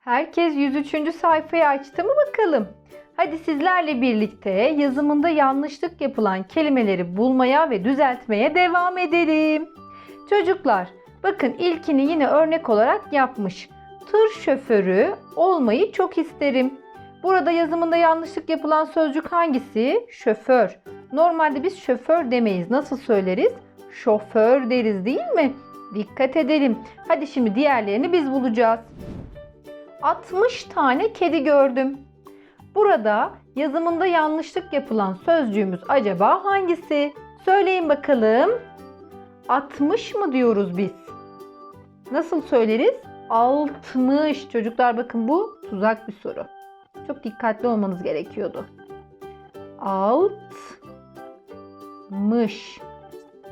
Herkes 103. sayfayı açtı mı bakalım? Hadi sizlerle birlikte yazımında yanlışlık yapılan kelimeleri bulmaya ve düzeltmeye devam edelim. Çocuklar, bakın ilkini yine örnek olarak yapmış. Tır şoförü olmayı çok isterim. Burada yazımında yanlışlık yapılan sözcük hangisi? Şoför. Normalde biz şoför demeyiz. Nasıl söyleriz? Şoför deriz değil mi? Dikkat edelim. Hadi şimdi diğerlerini biz bulacağız. 60 tane kedi gördüm. Burada yazımında yanlışlık yapılan sözcüğümüz acaba hangisi? Söyleyin bakalım. 60 mı diyoruz biz? Nasıl söyleriz? 60. Çocuklar bakın bu tuzak bir soru. Çok dikkatli olmanız gerekiyordu. 60.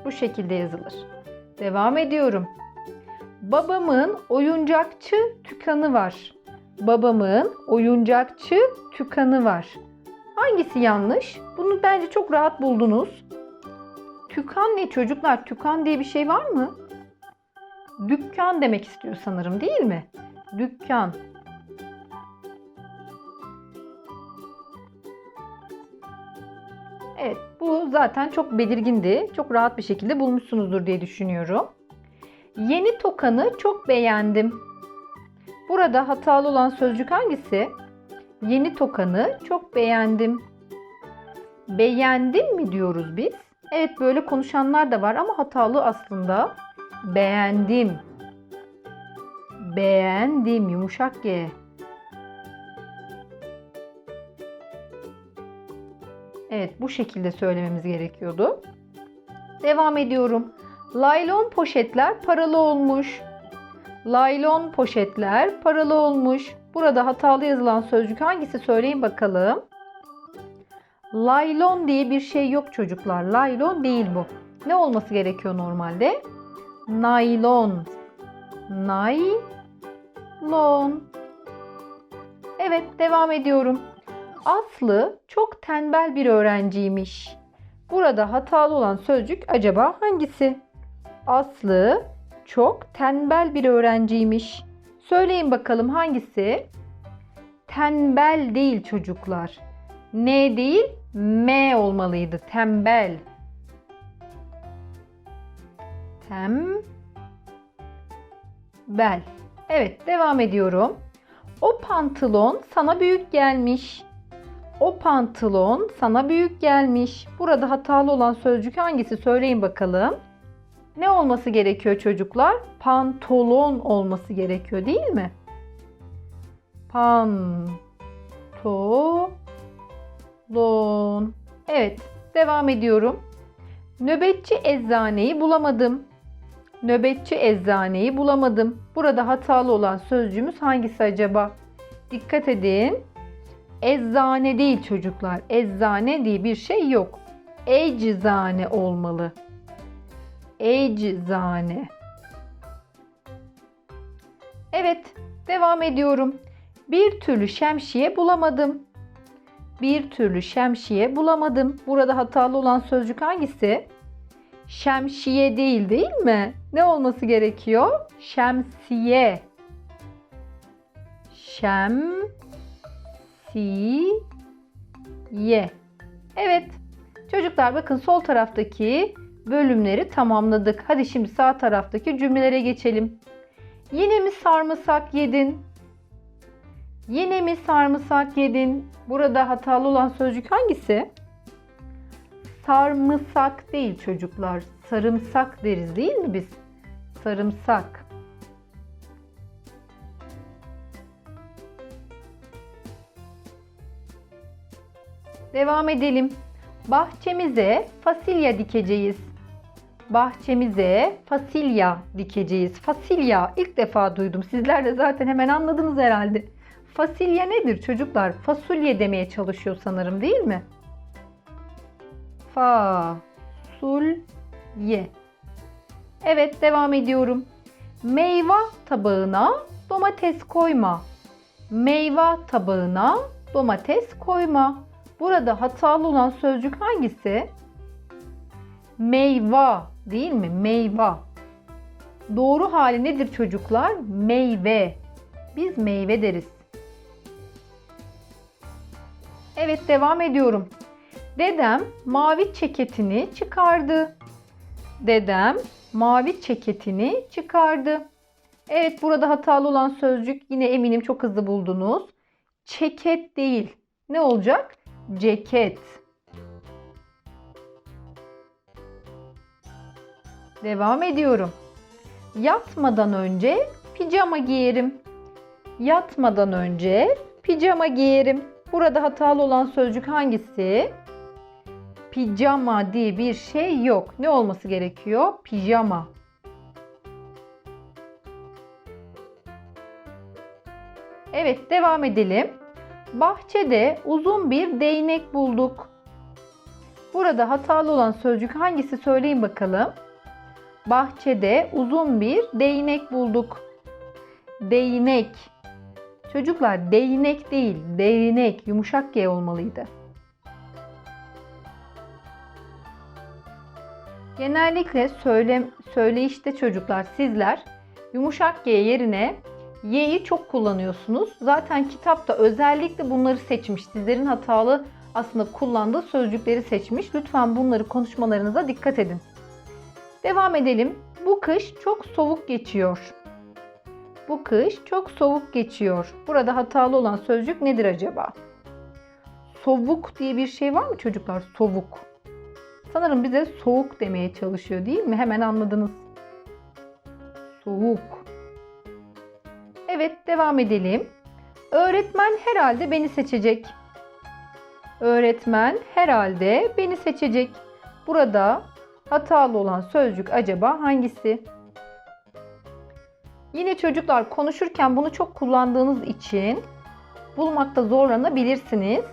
Bu şekilde yazılır. Devam ediyorum. Babamın oyuncakçı tükanı var. Babamın oyuncakçı tükanı var. Hangisi yanlış? Bunu bence çok rahat buldunuz. Tükan ne çocuklar? Tükan diye bir şey var mı? Dükkan demek istiyor sanırım değil mi? Dükkan. Evet bu zaten çok belirgindi. Çok rahat bir şekilde bulmuşsunuzdur diye düşünüyorum. Yeni tokanı çok beğendim. Burada hatalı olan sözcük hangisi? Yeni tokanı çok beğendim. Beğendim mi diyoruz biz? Evet böyle konuşanlar da var ama hatalı aslında. Beğendim. Beğendim yumuşak G. Evet bu şekilde söylememiz gerekiyordu. Devam ediyorum. Laylon poşetler paralı olmuş. Laylon poşetler paralı olmuş. Burada hatalı yazılan sözcük hangisi söyleyin bakalım. Laylon diye bir şey yok çocuklar. Laylon değil bu. Ne olması gerekiyor normalde? Naylon. Naylon. Evet devam ediyorum. Aslı çok tembel bir öğrenciymiş. Burada hatalı olan sözcük acaba hangisi? Aslı çok tembel bir öğrenciymiş. Söyleyin bakalım hangisi? Tembel değil çocuklar. N değil, M olmalıydı. Tembel. Tembel. Evet, devam ediyorum. O pantolon sana büyük gelmiş. O pantolon sana büyük gelmiş. Burada hatalı olan sözcük hangisi? Söyleyin bakalım. Ne olması gerekiyor çocuklar? Pantolon olması gerekiyor değil mi? Pantolon. Evet, devam ediyorum. Nöbetçi eczaneyi bulamadım. Nöbetçi eczaneyi bulamadım. Burada hatalı olan sözcüğümüz hangisi acaba? Dikkat edin. Eczane değil çocuklar. Eczane diye bir şey yok. Eczane olmalı. Eczane. Evet, devam ediyorum. Bir türlü şemsiye bulamadım. Bir türlü şemsiye bulamadım. Burada hatalı olan sözcük hangisi? Şemsiye değil değil mi? Ne olması gerekiyor? Şemsiye. Şemsiye. Evet. Çocuklar bakın sol taraftaki bölümleri tamamladık. Hadi şimdi sağ taraftaki cümlelere geçelim. Yine mi sarımsak yedin? Yine mi sarımsak yedin? Burada hatalı olan sözcük hangisi? Sarımsak değil çocuklar. Sarımsak deriz değil mi biz? Sarımsak. Devam edelim. Bahçemize fasilya dikeceğiz. Bahçemize fasilya dikeceğiz. Fasilya ilk defa duydum. Sizler de zaten hemen anladınız herhalde. Fasilya nedir çocuklar? Fasulye demeye çalışıyor sanırım değil mi? Fa sul ye. Evet devam ediyorum. Meyve tabağına domates koyma. Meyve tabağına domates koyma. Burada hatalı olan sözcük hangisi? Meyve değil mi? Meyve. Doğru hali nedir çocuklar? Meyve. Biz meyve deriz. Evet devam ediyorum. Dedem mavi ceketini çıkardı. Dedem mavi ceketini çıkardı. Evet burada hatalı olan sözcük yine eminim çok hızlı buldunuz. Ceket değil. Ne olacak? Ceket. Devam ediyorum. Yatmadan önce pijama giyerim. Yatmadan önce pijama giyerim. Burada hatalı olan sözcük hangisi? Pijama diye bir şey yok. Ne olması gerekiyor? Pijama. Evet, devam edelim. Bahçede uzun bir değnek bulduk. Burada hatalı olan sözcük hangisi söyleyin bakalım. Bahçede uzun bir değnek bulduk. Değnek. Çocuklar değnek değil, değnek yumuşak G olmalıydı. Genellikle söyle, söyleyişte çocuklar sizler yumuşak G yerine Y'yi çok kullanıyorsunuz. Zaten kitapta özellikle bunları seçmiş. Sizlerin hatalı aslında kullandığı sözcükleri seçmiş. Lütfen bunları konuşmalarınıza dikkat edin. Devam edelim. Bu kış çok soğuk geçiyor. Bu kış çok soğuk geçiyor. Burada hatalı olan sözcük nedir acaba? Soğuk diye bir şey var mı çocuklar? Soğuk. Sanırım bize soğuk demeye çalışıyor değil mi? Hemen anladınız. Soğuk. Evet devam edelim. Öğretmen herhalde beni seçecek. Öğretmen herhalde beni seçecek. Burada hatalı olan sözcük acaba hangisi? Yine çocuklar konuşurken bunu çok kullandığınız için bulmakta zorlanabilirsiniz.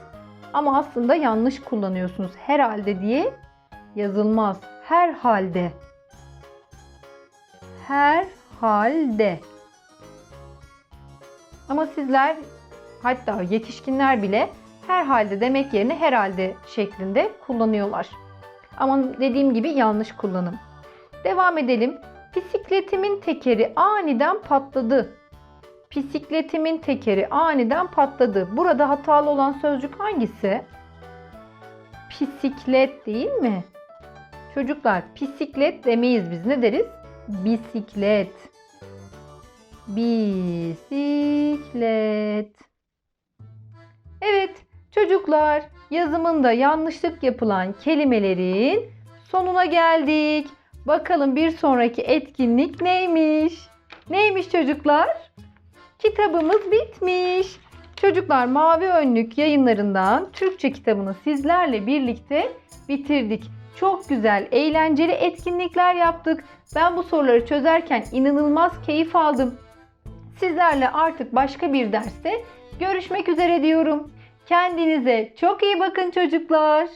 Ama aslında yanlış kullanıyorsunuz. Herhalde diye yazılmaz. Herhalde. Herhalde. Ama sizler hatta yetişkinler bile herhalde demek yerine herhalde şeklinde kullanıyorlar. Ama dediğim gibi yanlış kullanım. Devam edelim. Bisikletimin tekeri aniden patladı. Bisikletimin tekeri aniden patladı. Burada hatalı olan sözcük hangisi? Bisiklet değil mi? Çocuklar bisiklet demeyiz biz. Ne deriz? Bisiklet. Bisiklet. Evet çocuklar yazımında yanlışlık yapılan kelimelerin sonuna geldik. Bakalım bir sonraki etkinlik neymiş? Neymiş çocuklar? Kitabımız bitmiş. Çocuklar Mavi Önlük yayınlarından Türkçe kitabını sizlerle birlikte bitirdik. Çok güzel, eğlenceli etkinlikler yaptık. Ben bu soruları çözerken inanılmaz keyif aldım. Sizlerle artık başka bir derste görüşmek üzere diyorum. Kendinize çok iyi bakın çocuklar.